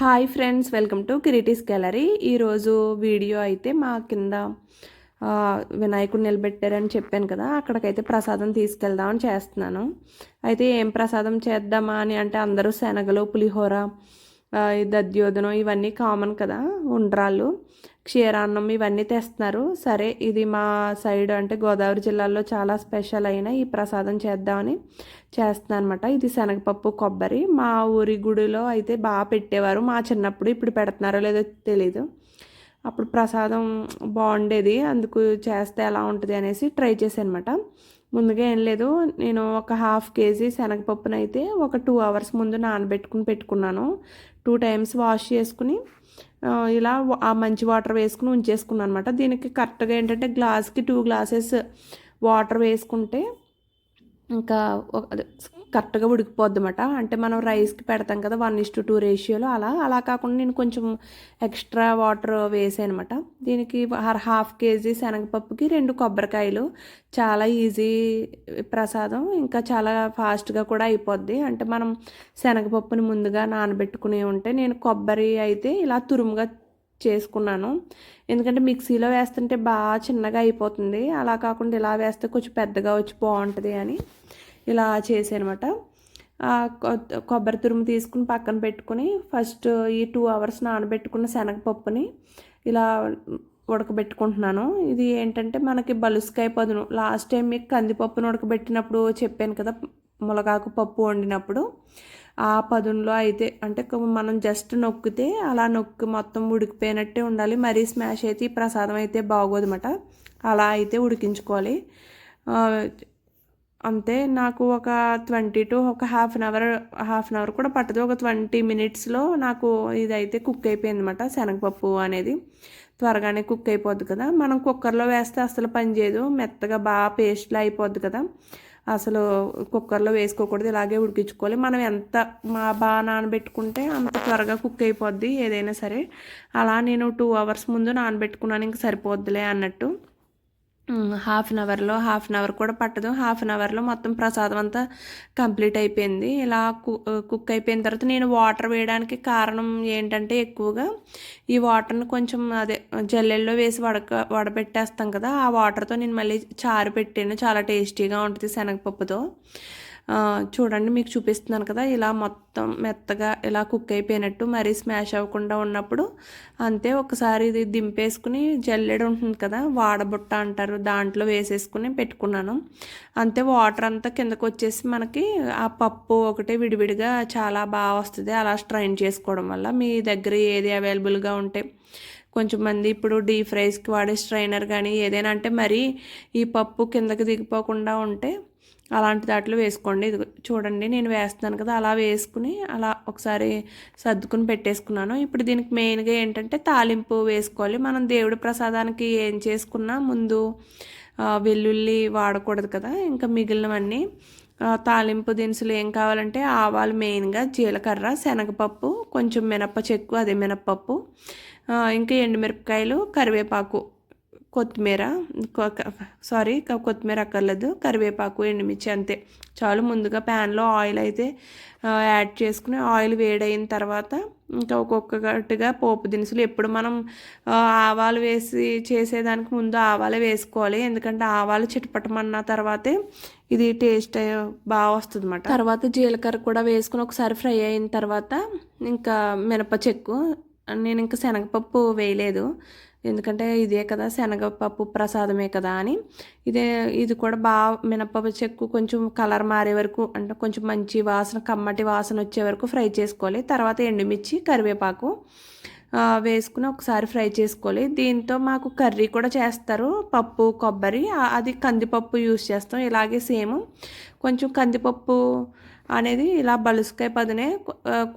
Hi friends welcome to Kiriti's gallery. ఈరోజు video అయితే మా కింద వినాయకుడు నిలబెట్టారని చెప్పాను కదా అక్కడికైతే ప్రసాదం తీసుకెళ్దామని చేస్తున్నాను. అయితే ఏం ప్రసాదం చేద్దామా అని అంటే అందరూ శనగలు పులిహోర దద్యోధనం ఇవన్నీ కామన్ కదా ఉండ్రాళ్ళు. క్షీరాన్నం ఇవన్నీ తెస్తున్నారు. సరే ఇది మా సైడ్ అంటే గోదావరి జిల్లాలో చాలా స్పెషల్ అయిన ఈ ప్రసాదం చేద్దామని చేస్తున్నాను అనమాట ఇది శనగపప్పు కొబ్బరి. మా ఊరి గుడిలో అయితే బాగా పెట్టేవారు. మా చిన్నప్పుడు ఇప్పుడు పెడుతున్నారో లేదో తెలీదు. అప్పుడు ప్రసాదం బాగుండేది. అందుకు చేస్తే ఎలా ఉంటుంది అనేసి ట్రై చేశాను అనమాట ముందుగా ఏం లేదు నేను ఒక హాఫ్ కేజీ శనగపప్పునైతే ఒక టూ అవర్స్ ముందు నానబెట్టుకుని పెట్టుకున్నాను. టూ టైమ్స్ వాష్ చేసుకుని ఇలా ఆ మంచి వాటర్ వేసుకుని ఉంచేసుకున్నాను అనమాట దీనికి కరెక్ట్గా ఏంటంటే గ్లాస్కి టూ గ్లాసెస్ వాటర్ వేసుకుంటే ఇంకా అదే కరెక్ట్గా ఉడికిపోద్ది అంటే మనం రైస్కి పెడతాం కదా వన్ ఇస్ టు టూ రేషియోలో అలా. అలా కాకుండా నేను కొంచెం ఎక్స్ట్రా వాటర్ వేసాను దీనికి హర్ హాఫ్ కేజీ శనగపప్పుకి రెండు కొబ్బరికాయలు. చాలా ఈజీ ప్రసాదం. ఇంకా చాలా ఫాస్ట్గా కూడా అయిపోద్ది. అంటే మనం శనగపప్పుని ముందుగా నానబెట్టుకుని ఉంటే నేను కొబ్బరి అయితే ఇలా తురుముగా చేసుకున్నాను. ఎందుకంటే మిక్సీలో వేస్తుంటే బాగా చిన్నగా అయిపోతుంది. అలా కాకుండా ఇలా వేస్తే కొంచెం పెద్దగా వచ్చి బాగుంటుంది అని ఇలా చేసానమాట కొబ్బరి తురుము తీసుకుని పక్కన పెట్టుకుని ఫస్ట్ ఈ టూ అవర్స్ నానబెట్టుకున్న శనగపప్పుని ఇలా ఉడకబెట్టుకుంటున్నాను. ఇది ఏంటంటే మనకి బలుసుకాయ పదును. లాస్ట్ టైం మీకు కందిపప్పును ఉడకబెట్టినప్పుడు చెప్పాను కదా ములగాకు పప్పు వండినప్పుడు. ఆ పదునులో అయితే అంటే మనం జస్ట్ నొక్కితే అలా నొక్కి మొత్తం ఉడికిపోయినట్టే ఉండాలి. మరీ స్మాష్ అయితే ఈ ప్రసాదం అయితే బాగోదన్నమాట. అలా అయితే ఉడికించుకోవాలి. అంతే. నాకు ఒక ట్వంటీ టు ఒక half an hour half an hour కూడా పట్టదు. ఒక ట్వంటీ మినిట్స్లో నాకు ఇదైతే కుక్ అయిపోయింది అనమాట శనగపప్పు అనేది త్వరగానే కుక్ అయిపోద్ది కదా. మనం కుక్కర్లో వేస్తే అసలు పని చేయదు. మెత్తగా బాగా పేస్ట్లో అయిపోద్ది కదా. అసలు కుక్కర్లో వేసుకోకూడదు ఇలాగే ఉడికించుకోవాలి. మనం ఎంత మా బాగా నానబెట్టుకుంటే అంత త్వరగా కుక్ అయిపోద్ది ఏదైనా సరే. అలా నేను టూ అవర్స్ ముందు నానబెట్టుకున్నాను ఇంక సరిపోద్దిలే అన్నట్టు. హాఫ్ అన్ అవర్లో హాఫ్ అన్ అవర్ కూడా పట్టదు. హాఫ్ అన్ అవర్లో మొత్తం ప్రసాదం అంతా కంప్లీట్ అయిపోయింది. ఇలా కు కుక్ అయిపోయిన తర్వాత నేను వాటర్ వేయడానికి కారణం ఏంటంటే ఎక్కువగా ఈ వాటర్ని కొంచెం అదే జల్లెల్లో వేసి వడక వడబెట్టేస్తాం కదా ఆ వాటర్తో నేను మళ్ళీ చారు పెట్టాను. చాలా టేస్టీగా ఉంటుంది శనగపప్పుతో. చూడండి మీకు చూపిస్తున్నాను కదా ఇలా మొత్తం మెత్తగా ఇలా కుక్ అయిపోయినట్టు మరీ స్మాష్ అవ్వకుండా ఉన్నప్పుడు అంతే ఒకసారి ఇది దింపేసుకుని జల్లెడ ఉంటుంది కదా వాడబుట్ట అంటారు దాంట్లో వేసేసుకుని పెట్టుకున్నాను. అంతే వాటర్ అంతా కిందకు వచ్చేసి మనకి ఆ పప్పు ఒకటే విడివిడిగా చాలా బాగా వస్తుంది అలా స్ట్రైన్ చేసుకోవడం వల్ల. మీ దగ్గర ఏది అవైలబుల్గా ఉంటే కొంచెం మంది ఇప్పుడు డీప్ ఫ్రైస్కి వాడే స్ట్రైనర్ కానీ ఏదైనా అంటే మరీ ఈ పప్పు కిందకి దిగిపోకుండా ఉంటే అలాంటి దాంట్లో వేసుకోండి. ఇది చూడండి నేను వేస్తున్నాను కదా అలా వేసుకుని అలా ఒకసారి సర్దుకుని పెట్టేసుకున్నాను. ఇప్పుడు దీనికి మెయిన్గా ఏంటంటే తాలింపు వేసుకోవాలి. మనం దేవుడి ప్రసాదానికి ఏం చేసుకున్నా ముందు వెల్లుల్లి వాడకూడదు కదా ఇంకా మిగిలినవన్నీ. తాలింపు దినుసులు ఏం కావాలంటే ఆవాలు మెయిన్గా జీలకర్ర శనగపప్పు కొంచెం మినప్ప చెక్కు అదే మినప్పప్పు. ఇంకా ఎండుమిరపకాయలు కరివేపాకు కొత్తిమీర సారీ కొత్తిమీర అక్కర్లేదు కరివేపాకు ఎండుమిర్చి అంతే. చాలు ముందుగా ప్యాన్లో ఆయిల్ అయితే యాడ్ చేసుకుని ఆయిల్ వేడైన తర్వాత ఇంకా ఒక్కొక్కటిగా పోపు దినుసులు ఎప్పుడు మనం ఆవాలు వేసి చేసేదానికి ముందు ఆవాలు వేసుకోవాలి. ఎందుకంటే ఆవాలు చిటపటమన్న తర్వాతే ఇది టేస్ట్ బాగా వస్తుంది అనమాట తర్వాత జీలకర్ర కూడా వేసుకుని ఒకసారి ఫ్రై అయిన తర్వాత ఇంకా మినప చెక్కు నేను ఇంకా శనగపప్పు వేయలేదు. ఎందుకంటే ఇదే కదా శనగపప్పు ప్రసాదమే కదా అని. ఇదే ఇది కూడా బాగా మినప్పప్పు చెక్కు కొంచెం కలర్ మారే వరకు అంటే కొంచెం మంచి వాసన కమ్మటి వాసన వచ్చే వరకు ఫ్రై చేసుకోవాలి. తర్వాత ఎండుమిర్చి కరివేపాకు వేసుకుని ఒకసారి ఫ్రై చేసుకోవాలి. దీంతో మాకు కర్రీ కూడా చేస్తారు. పప్పు కొబ్బరి అది కందిపప్పు యూస్ చేస్తాం. ఇలాగే సేమ్. కొంచెం కందిపప్పు అనేది ఇలా బలుసుకాయ పదునే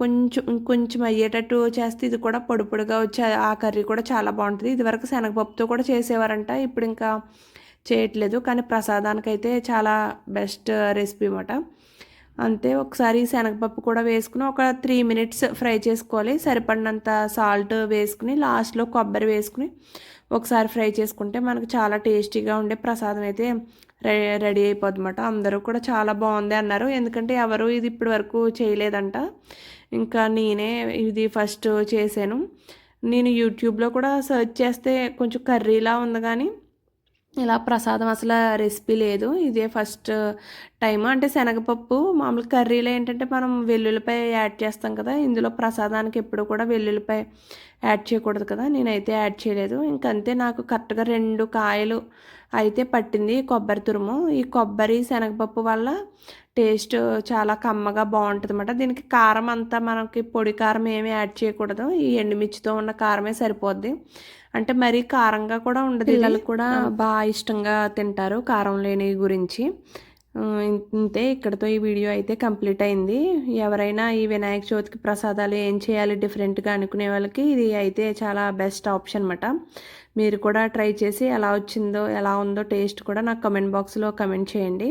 కొంచెం కొంచెం అయ్యేటట్టు చేస్తే ఇది కూడా పొడి పొడిగా వచ్చే ఆ కర్రీ కూడా చాలా బాగుంటుంది. ఇదివరకు శనగపప్పుతో కూడా చేసేవారంట ఇప్పుడు ఇంకా చేయట్లేదు. కానీ ప్రసాదానికైతే చాలా బెస్ట్ రెసిపీ అన్నమాట. అంతే ఒకసారి శనగపప్పు కూడా వేసుకుని ఒక త్రీ మినిట్స్ ఫ్రై చేసుకోవాలి. సరిపడినంత సాల్ట్ వేసుకుని లాస్ట్లో కొబ్బరి వేసుకుని ఒకసారి ఫ్రై చేసుకుంటే మనకు చాలా టేస్టీగా ఉండే ప్రసాదం అయితే రెడీ అయిపోద్ది అందరూ కూడా చాలా బాగుంది అన్నారు. ఎందుకంటే ఎవరు ఇది ఇప్పటి వరకు చేయలేదంట. ఇంకా నేనే ఇది ఫస్ట్ చేశాను. నేను యూట్యూబ్లో కూడా సెర్చ్ చేస్తే కొంచెం కర్రీలా ఉంది కానీ ఇలా ప్రసాదం అసలు రెసిపీ లేదు. ఇదే ఫస్ట్ టైం అంటే శనగపప్పు మామూలు కర్రీలో ఏంటంటే మనం వెల్లుల్లిపాయ యాడ్ చేస్తాం కదా ఇందులో ప్రసాదానికి ఎప్పుడు కూడా వెల్లుల్లిపాయ యాడ్ చేయకూడదు కదా నేనైతే యాడ్ చేయలేదు. ఇంకంతే నాకు కరెక్ట్గా రెండు కాయలు అయితే పట్టింది కొబ్బరి తురుము. ఈ కొబ్బరి శనగపప్పు వల్ల టేస్ట్ చాలా కమ్మగా బాగుంటుంది అనమాట దీనికి కారం అంతా మనకి పొడి కారం ఏమి యాడ్ చేయకూడదు. ఈ ఎండుమిర్చితో ఉన్న కారమే సరిపోద్ది. అంటే మరీ కారంగా కూడా ఉండదు. పిల్లలు కూడా బాగా ఇష్టంగా తింటారు కారం లేని గురించి. ఇంతే ఇక్కడతో ఈ వీడియో అయితే కంప్లీట్ అయింది. ఎవరైనా ఈ వినాయక చవితికి ప్రసాదాలు ఏం చేయాలి డిఫరెంట్గా అనుకునే వాళ్ళకి ఇది అయితే చాలా బెస్ట్ ఆప్షన్ అనమాట మీరు కూడా ట్రై చేసి ఎలా వచ్చిందో ఎలా ఉందో టేస్ట్ కూడా నాకు కమెంట్ బాక్స్లో కమెంట్ చేయండి.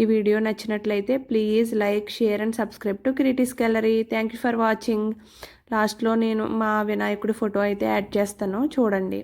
ఈ వీడియో నచ్చినట్లయితే please like share and subscribe to Kiriti's gallery. Thank you for watching. లాస్ట్లో నేను మా వినాయకుడి ఫోటో అయితే యాడ్ చేస్తాను. చూడండి.